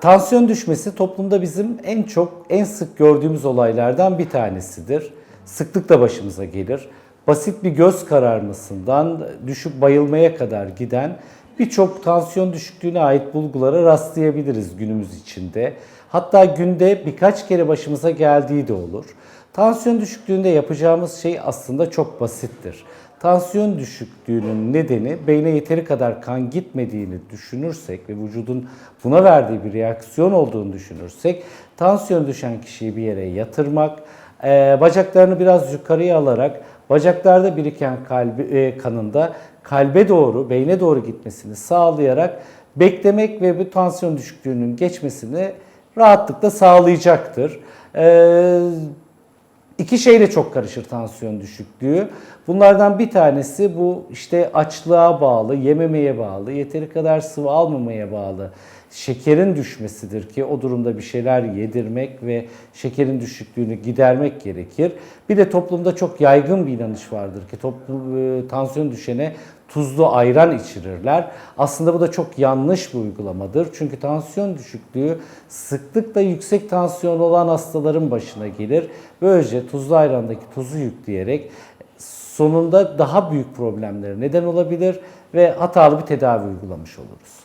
Tansiyon düşmesi toplumda bizim en çok, en sık gördüğümüz olaylardan bir tanesidir. Sıklıkla başımıza gelir. Basit bir göz kararmasından düşüp bayılmaya kadar giden birçok tansiyon düşüklüğüne ait bulgulara rastlayabiliriz günümüz içinde. Hatta günde birkaç kere başımıza geldiği de olur. Tansiyon düşüklüğünde yapacağımız şey aslında çok basittir. Tansiyon düşüklüğünün nedeni beyne yeteri kadar kan gitmediğini düşünürsek ve vücudun buna verdiği bir reaksiyon olduğunu düşünürsek tansiyon düşen kişiyi bir yere yatırmak, eee, bacaklarını biraz yukarıya alarak bacaklarda biriken kalbi, eee, kanın da kalbe doğru, beyne doğru gitmesini sağlayarak beklemek ve bu tansiyon düşüklüğünün geçmesini rahatlıkla sağlayacaktır. Eee İki şeyle çok karışır tansiyon düşüklüğü. Bunlardan bir tanesi bu işte açlığa bağlı, yememeye bağlı, yeteri kadar sıvı almamaya bağlı şekerin düşmesidir ki o durumda bir şeyler yedirmek ve şekerin düşüklüğünü gidermek gerekir. Bir de toplumda çok yaygın bir inanış vardır ki toplum e, tansiyon düşene tuzlu ayran içirirler. Aslında bu da çok yanlış bir uygulamadır. Çünkü tansiyon düşüklüğü sıklıkla yüksek tansiyon olan hastaların başına gelir. Böylece tuzlu ayrandaki tuzu yükleyerek sonunda daha büyük problemlere neden olabilir ve hatalı bir tedavi uygulamış oluruz.